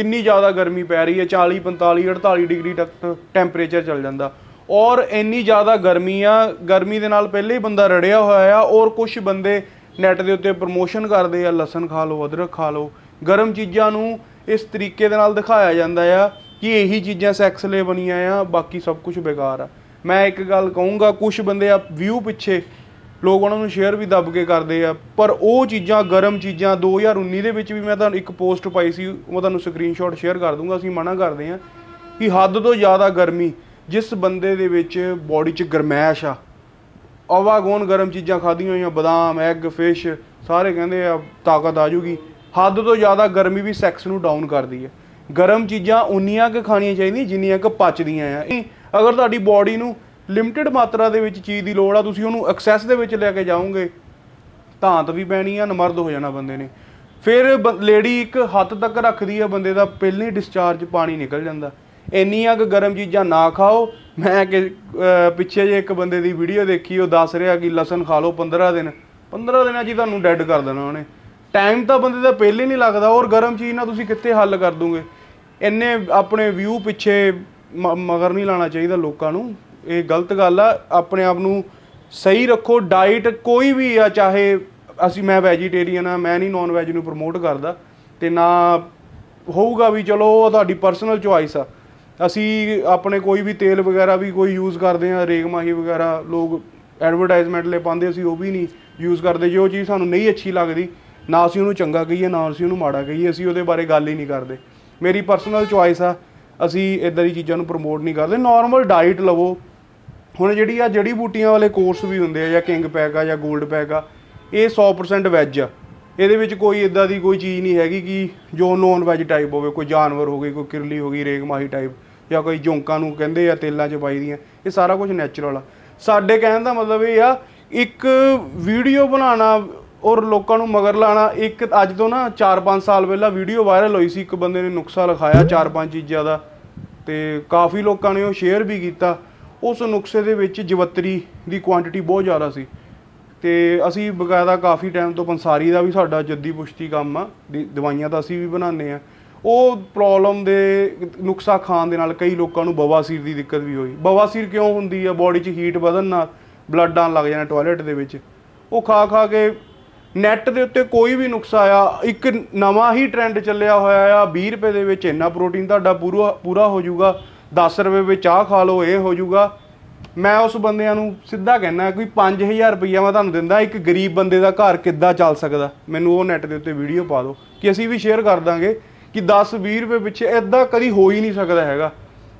ਕਿੰਨੀ ਜ਼ਿਆਦਾ ਗਰਮੀ ਪੈ ਰਹੀ ਹੈ 40 45 48 ਡਿਗਰੀ ਤੱਕ ਟੈਂਪਰੇਚਰ ਚੱਲ ਜਾਂਦਾ। ਔਰ ਇੰਨੀ ਜ਼ਿਆਦਾ ਗਰਮੀ ਆ, ਗਰਮੀ ਦੇ ਨਾਲ ਪਹਿਲੇ ਹੀ ਬੰਦਾ ਰੜਿਆ ਹੋਇਆ ਆ, ਔਰ ਕੁਝ ਬੰਦੇ ਨੈਟ ਦੇ ਉੱਤੇ ਪ੍ਰਮੋਸ਼ਨ ਕਰਦੇ ਆ, ਲਸਣ ਖਾ ਲਓ, ਅਦਰਕ ਖਾ ਲਓ। ਗਰਮ ਚੀਜ਼ਾਂ ਨੂੰ ਇਸ ਤਰੀਕੇ ਦੇ ਨਾਲ ਦਿਖਾਇਆ ਜਾਂਦਾ ਆ ਕਿ ਇਹੀ ਚੀਜ਼ਾਂ ਸੈਕਸ ਲਈ ਬਣੀਆਂ ਆ, ਬਾਕੀ ਸਭ ਕੁਝ ਬੇਕਾਰ ਆ। ਮੈਂ ਇੱਕ ਗੱਲ ਕਹੂੰਗਾ ਕੁਝ ਬੰਦੇ ਆ ਵਿਊ ਪਿੱਛੇ ਲੋਕ ਉਹਨਾਂ ਨੂੰ ਸ਼ੇਅਰ ਵੀ ਦੱਬ ਕੇ ਕਰਦੇ ਆ। ਪਰ ਉਹ ਚੀਜ਼ਾਂ, ਗਰਮ ਚੀਜ਼ਾਂ 2019 ਦੇ ਵਿੱਚ ਵੀ ਮੈਂ ਤੁਹਾਨੂੰ ਇੱਕ ਪੋਸਟ ਪਾਈ ਸੀ ਉਹ ਤੁਹਾਨੂੰ ਸਕਰੀਨਸ਼ਾਟ ਸ਼ੇਅਰ ਕਰ ਦੂੰਗਾ, ਅਸੀਂ ਮਨਾ ਕਰਦੇ ਆ ਕਿ ਹੱਦ ਤੋਂ ਜ਼ਿਆਦਾ ਗਰਮੀ ਜਿਸ ਬੰਦੇ ਦੇ ਵਿੱਚ ਬਾਡੀ 'ਚ ਗਰਮੈਸ਼ ਆ। ਆਵਾਗੋਨ ਗਰਮ ਚੀਜ਼ਾਂ ਖਾਧੀਆਂ ਹੋਈਆਂ, ਬਦਾਮ ਐਗ ਫਿਸ਼ ਸਾਰੇ ਕਹਿੰਦੇ ਆ ਤਾਕਤ ਆ ਜੂਗੀ। ਹੱਦ ਤੋਂ ਜ਼ਿਆਦਾ ਗਰਮੀ ਵੀ ਸੈਕਸ ਨੂੰ ਡਾਊਨ ਕਰਦੀ ਹੈ ਗਰਮ ਚੀਜ਼ਾਂ ਉਨੀਆਂ ਕੁ ਖਾਣੀਆਂ ਚਾਹੀਦੀਆਂ, ਜਿੰਨੀਆਂ ਕੁ ਪਚਦੀਆਂ ਆ। ਇਹ ਅਗਰ ਤੁਹਾਡੀ ਬਾਡੀ ਨੂੰ ਲਿਮਟਿਡ ਮਾਤਰਾ ਦੇ ਵਿੱਚ ਚੀਜ਼ ਦੀ ਲੋੜ ਆ, ਤੁਸੀਂ ਉਹਨੂੰ ਐਕਸੈਸ ਦੇ ਵਿੱਚ ਲੈ ਕੇ ਜਾਓਗੇ, ਧਾਂਤ ਵੀ ਪੈਣੀ ਆ, ਨਮਰਦ ਹੋ ਜਾਣਾ ਬੰਦੇ ਨੇ। ਫਿਰ ਲੇਡੀ ਇੱਕ ਹੱਥ ਤੱਕ ਰੱਖਦੀ ਆ ਬੰਦੇ ਦਾ, ਪਹਿਲੇ ਹੀ ਡਿਸਚਾਰਜ ਪਾਣੀ ਨਿਕਲ ਜਾਂਦਾ। ਇੰਨੀਆਂ ਕੁ ਗਰਮ ਚੀਜ਼ਾਂ ਨਾ ਖਾਓ। ਮੈਂ ਕਿ ਪਿੱਛੇ ਜੇ ਇੱਕ ਬੰਦੇ ਦੀ ਵੀਡੀਓ ਦੇਖੀ, ਉਹ ਦੱਸ ਰਿਹਾ ਕਿ ਲਸਣ ਖਾ ਲਓ 15 ਦਿਨ। 15 ਦਿਨਾਂ 'ਚ ਹੀ ਤੁਹਾਨੂੰ ਡੈੱਡ ਕਰ ਦੇਣਾ ਉਹਨੇ। ਟਾਈਮ ਤਾਂ ਬੰਦੇ ਦਾ ਪਹਿਲੇ ਨਹੀਂ ਲੱਗਦਾ, ਔਰ ਗਰਮ ਚੀਜ਼ ਨਾਲ ਤੁਸੀਂ ਕਿੱਥੇ ਹੱਲ ਕਰ ਦੋਗੇ? ਇੰਨੇ ਆਪਣੇ ਵਿਊ ਪਿੱਛੇ ਮ- ਮਗਰ ਨਹੀਂ ਲਾਣਾ ਚਾਹੀਦਾ ਲੋਕਾਂ ਨੂੰ। ਇਹ ਗਲਤ ਗੱਲ ਆ, ਆਪਣੇ ਆਪ ਨੂੰ ਸਹੀ ਰੱਖੋ ਡਾਈਟ ਕੋਈ ਵੀ ਆ, ਚਾਹੇ ਅਸੀਂ ਮੈਂ ਵੈਜੀਟੇਰੀਅਨ ਆ, ਮੈਂ ਨਹੀਂ ਨਾਨ ਵੈਜ ਨੂੰ ਪ੍ਰਮੋਟ ਕਰਦਾ, ਤੇ ਨਾ ਹੋਊਗਾ ਵੀ ਚਲੋ ਉਹ ਤੁਹਾਡੀ ਪਰਸਨਲ ਚੁਆਇਸ ਆ। ਅਸੀਂ ਆਪਣੇ ਕੋਈ ਵੀ ਤੇਲ ਵਗੈਰਾ ਵੀ ਕੋਈ ਯੂਜ਼ ਕਰਦੇ ਆ ਰੇਗਮਾਹੀ ਵਗੈਰਾ, ਲੋਕ ਐਡਵਰਟਾਈਜ਼ਮੈਂਟ ਲਈ ਪਾਉਂਦੇ, ਅਸੀਂ ਉਹ ਵੀ ਨਹੀਂ ਯੂਜ਼ ਕਰਦੇ, ਜੇ ਉਹ ਚੀਜ਼ ਸਾਨੂੰ ਨਹੀਂ ਅੱਛੀ ਲੱਗਦੀ, ਨਾ ਅਸੀਂ ਉਹਨੂੰ ਚੰਗਾ ਕਹੀਏ, ਨਾ ਅਸੀਂ ਉਹਨੂੰ ਮਾੜਾ ਕਹੀਏ, ਅਸੀਂ ਉਹਦੇ ਬਾਰੇ ਗੱਲ ਹੀ ਨਹੀਂ ਕਰਦੇ। ਮੇਰੀ ਪਰਸਨਲ ਚੁਆਇਸ ਆ, ਅਸੀਂ ਇਦਾਂ ਦੀ ਚੀਜ਼ਾਂ ਨੂੰ ਪ੍ਰਮੋਟ ਨਹੀਂ ਕਰਦੇ ਨਾਰਮਲ ਡਾਈਟ ਲਵੋ ਹੁਣ ਜਿਹੜੀ ਆ, ਜੜੀ ਬੂਟੀਆਂ ਵਾਲੇ ਕੋਰਸ ਵੀ ਹੁੰਦੇ ਆ, ਜਾਂ ਕਿੰਗ ਪੈਕ ਆ, ਜਾਂ 골ਡ ਪੈਕ ਆ, ਇਹ 100% ਵੈਜ ਆ। ਇਹਦੇ ਵਿੱਚ ਕੋਈ ਇਦਾਂ ਦੀ ਕੋਈ ਚੀਜ਼ ਨਹੀਂ ਹੈਗੀ ਕਿ ਜੋ ਨੌਨ ਵੈਜ ਟਾਈਪ ਹੋਵੇ, ਕੋਈ ਜਾਨਵਰ ਹੋ ਗਈ, ਕੋਈ ਕਿਰਲੀ ਹੋ ਗਈ ਰੇਗ ਮਾਹੀ ਟਾਈਪ ਜਾਂ ਕੋਈ ਜੌਂਕਾਂ ਨੂੰ ਕਹਿੰਦੇ ਆ, ਤੇਲਾਂ 'ਚ ਪਾਈ ਦੀਆਂ, ਇਹ ਸਾਰਾ ਕੁਝ ਨੈਚੁਰਲ ਆ। ਸਾਡੇ ਕਹਿਣ ਦਾ ਮਤਲਬ ਇਹ ਆ, ਇੱਕ ਵੀਡੀਓ ਬਣਾਉਣਾ ਔਰ ਲੋਕਾਂ ਨੂੰ ਮਗਰ ਲਾਣਾ, ਇੱਕ ਅੱਜ ਤੋਂ ਨਾ 4-5 ਸਾਲ ਪਹਿਲਾਂ ਵੀਡੀਓ ਵਾਇਰਲ ਹੋਈ ਸੀ, ਇੱਕ ਬੰਦੇ ਨੇ ਨੁਕਸਾ ਲਿਖਾਇਆ 4-5 ਚੀਜ਼ਾਂ ਦਾ, ਤੇ ਕਾਫੀ ਲੋਕਾਂ ਨੇ ਉਹ ਸ਼ੇਅਰ ਵੀ ਕੀਤਾ। ਉਸ ਨੁਕਸੇ ਦੇ ਵਿੱਚ ਜਵੱਤਰੀ ਦੀ ਕੁਆਂਟੀਟੀ ਬਹੁਤ ਜ਼ਿਆਦਾ ਸੀ। ਤੇ ਅਸੀਂ ਬਕਾਇਦਾ ਕਾਫੀ ਟਾਈਮ ਤੋਂ ਪੰਸਾਰੀ ਦਾ ਵੀ ਸਾਡਾ ਜੱਦੀ ਪੁਸ਼ਤੀ ਕੰਮ ਆ, ਦੀ- ਦਵਾਈਆਂ ਤਾਂ ਅਸੀਂ ਵੀ ਬਣਾਉਂਦੇ ਆ ਉਹ ਪ੍ਰੋਬਲਮ ਦੇ ਨੁਕਸਾ ਖਾਣ ਦੇ ਨਾਲ ਕਈ ਲੋਕਾਂ ਨੂੰ ਬਵਾਸੀਰ ਦੀ ਦਿੱਕਤ ਵੀ ਹੋਈ। ਬਵਾਸੀਰ ਕਿਉਂ ਹੁੰਦੀ ਆ? ਬੋਡੀ 'ਚ ਹੀਟ ਵਧਣ ਨਾਲ ਬਲੱਡ ਆਉਣ ਲੱਗ ਜਾਣਾ ਟਾਇਲਟ ਦੇ ਵਿੱਚ। ਉਹ ਖਾ ਖਾ ਕੇ ਨੈੱਟ ਦੇ ਉੱਤੇ ਕੋਈ ਵੀ ਨੁਕਸਾ ਆ, ਇੱਕ ਨਵਾਂ ਹੀ ਟ੍ਰੈਂਡ ਚੱਲਿਆ ਹੋਇਆ ਆ 20 ਰੁਪਏ ਦੇ ਵਿੱਚ ਇੰਨਾ ਪ੍ਰੋਟੀਨ ਤੁਹਾਡਾ ਪੂਰਾ ਪੂਰਾ ਹੋ ਜਾਊਗਾ। 10 ਰੁਪਏ ਵਿੱਚ ਆਹ ਖਾ ਲਓ, ਇਹ ਹੋ ਜਾਊਗਾ। ਮੈਂ ਉਸ ਬੰਦਿਆਂ ਨੂੰ ਸਿੱਧਾ ਕਹਿਣਾ ਕੋਈ 5000 ਰੁਪਈਆ ਮੈਂ ਤੁਹਾਨੂੰ ਦਿੰਦਾ, ਇੱਕ ਗਰੀਬ ਬੰਦੇ ਦਾ ਘਰ ਕਿੱਦਾਂ ਚੱਲ ਸਕਦਾ? ਮੈਨੂੰ ਉਹ ਨੈਟ ਦੇ ਉੱਤੇ ਵੀਡੀਓ ਪਾ ਦਿਓ। ਕਿ ਅਸੀਂ ਵੀ ਸ਼ੇਅਰ ਕਰ ਦਾਂਗੇ ਕਿ 10 20 ਰੁਪਏ ਪਿੱਛੇ ਇਦਾਂ ਕਦੀ ਹੋ ਹੀ ਨਹੀਂ ਸਕਦਾ ਹੈਗਾ।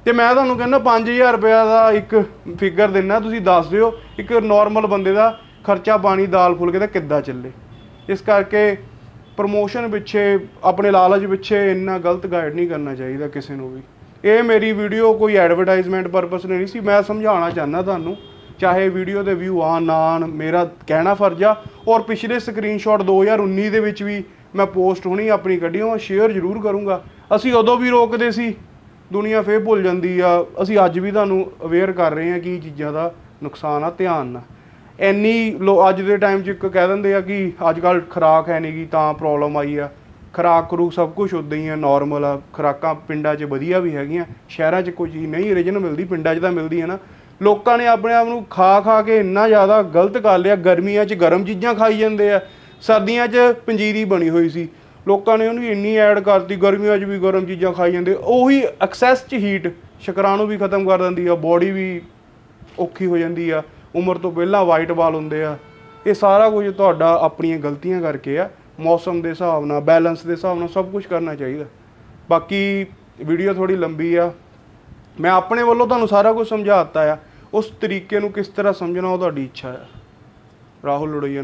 ਤੇ ਮੈਂ ਤੁਹਾਨੂੰ ਕਹਿੰਦਾ 5000 ਰੁਪਇਆ ਦਾ ਇੱਕ ਫਿਗਰ ਦਿੰਨਾ ਤੁਸੀਂ ਦੱਸ ਦਿਓ, ਇੱਕ ਨਾਰਮਲ ਬੰਦੇ ਦਾ ਖਰਚਾ ਪਾਣੀ, ਦਾਲ, ਫੁਲਕੇ ਦਾ ਕਿੱਦਾਂ ਚੱਲੇ? ਇਸ ਕਰਕੇ ਪ੍ਰਮੋਸ਼ਨ ਪਿੱਛੇ, ਆਪਣੇ ਲਾਲਚ ਪਿੱਛੇ ਇੰਨਾ ਗਲਤ ਗਾਈਡ ਨਹੀਂ ਕਰਨਾ ਚਾਹੀਦਾ ਕਿਸੇ ਨੂੰ ਵੀ। ਇਹ ਮੇਰੀ ਵੀਡੀਓ ਕੋਈ ਐਡਵਰਟਾਈਜ਼ਮੈਂਟ ਪਰਪਸ ਨਹੀਂ ਸੀ, ਮੈਂ ਸਮਝਾਉਣਾ ਚਾਹੁੰਦਾ ਤੁਹਾਨੂੰ, ਚਾਹੇ ਵੀਡੀਓ ਦੇ ਵਿਊ ਆਣ ਨਾ ਆਉਣ, ਮੇਰਾ ਕਹਿਣਾ ਫਰਜ਼ ਆ, ਔਰ ਪਿਛਲੇ ਸਕਰੀਨਸ਼ਾਟ 2019 ਦੇ ਵਿੱਚ ਵੀ ਮੈਂ ਪੋਸਟ ਹੋਣੀ ਆਪਣੀ ਕੱਢੀ, ਉਹ ਸ਼ੇਅਰ ਜ਼ਰੂਰ ਕਰੂੰਗਾ। ਅਸੀਂ ਉਦੋਂ ਵੀ ਰੋਕਦੇ ਸੀ, ਦੁਨੀਆ ਫੇਰ ਭੁੱਲ ਜਾਂਦੀ ਆ, ਅਸੀਂ ਅੱਜ ਵੀ ਤੁਹਾਨੂੰ ਅਵੇਅਰ ਕਰ ਰਹੇ ਹਾਂ ਕਿ ਇਹ ਚੀਜ਼ਾਂ ਦਾ ਨੁਕਸਾਨ ਆ, ਧਿਆਨ ਨਾਲ। ਐਨੀ ਲੋ, ਅੱਜ ਦੇ ਟਾਈਮ 'ਚ ਇੱਕ ਕਹਿ ਦਿੰਦੇ ਆ ਕਿ ਅੱਜ ਕੱਲ ਖਰਾਕ ਹੈ ਨਹੀਂ ਗੀ, ਤਾਂ ਪ੍ਰੋਬਲਮ ਆਈ ਆ। ਖਰਾਕ ਕਰੂ ਸਭ ਕੁਝ ਉਦਾਂ ਹੀ ਆ ਨਾਰਮਲ ਆ। ਖਰਾਕਾਂ ਪਿੰਡਾਂ 'ਚ ਵਧੀਆ ਵੀ ਹੈਗੀਆਂ, ਸ਼ਹਿਰਾਂ 'ਚ ਕੋਈ ਚੀਜ਼ ਨਹੀਂ ਓਰੀਜਨਲ ਮਿਲਦੀ, ਪਿੰਡਾਂ 'ਚ ਤਾਂ ਮਿਲਦੀ ਹੈ ਨਾ। ਲੋਕਾਂ ਨੇ ਆਪਣੇ ਆਪ ਨੂੰ ਖਾ ਖਾ ਕੇ ਇੰਨਾ ਜ਼ਿਆਦਾ ਗਲਤ ਕਰ ਲਿਆ, ਗਰਮੀਆਂ 'ਚ ਗਰਮ ਚੀਜ਼ਾਂ ਖਾਈ ਜਾਂਦੇ ਆ। ਸਰਦੀਆਂ 'ਚ ਪੰਜੀਰੀ ਬਣੀ ਹੋਈ ਸੀ। ਲੋਕਾਂ ਨੇ ਉਹਨੂੰ ਇੰਨੀ ਐਡ ਕਰਤੀ, ਗਰਮੀਆਂ 'ਚ ਵੀ ਗਰਮ ਚੀਜ਼ਾਂ ਖਾਈ ਜਾਂਦੇ। ਉਹੀ ਐਕਸੈਸ 'ਚ ਹੀਟ ਸ਼ੁਕਰਾਣੂ ਵੀ ਖਤਮ ਕਰ ਦਿੰਦੀ ਆ ਬੋਡੀ ਵੀ ਔਖੀ ਹੋ ਜਾਂਦੀ ਆ। ਉਮਰ ਤੋਂ ਪਹਿਲਾਂ ਵਾਈਟ ਵਾਲ ਹੁੰਦੇ ਆ। ਇਹ ਸਾਰਾ ਕੁਝ ਤੁਹਾਡਾ ਆਪਣੀਆਂ ਗਲਤੀਆਂ ਕਰਕੇ ਆ। ਮੌਸਮ ਦੇ ਹਿਸਾਬ ਨਾਲ ਬੈਲੈਂਸ ਦੇ ਹਿਸਾਬ ਨਾਲ ਸਭ ਕੁਝ ਕਰਨਾ ਚਾਹੀਦਾ। ਬਾਕੀ ਵੀਡੀਓ ਥੋੜੀ ਲੰਬੀ ਆ। ਮੈਂ ਆਪਣੇ ਵੱਲੋਂ ਤੁਹਾਨੂੰ ਸਾਰਾ ਕੁਝ ਸਮਝਾ ਦਿੱਤਾ ਆ। ਉਸ ਤਰੀਕੇ ਨੂੰ ਕਿਸ ਤਰ੍ਹਾਂ ਸਮਝਣਾ ਉਹ ਤੁਹਾਡੀ ਇੱਛਾ ਆ। ਰਾਹੁਲ ਲੜੋਈਆ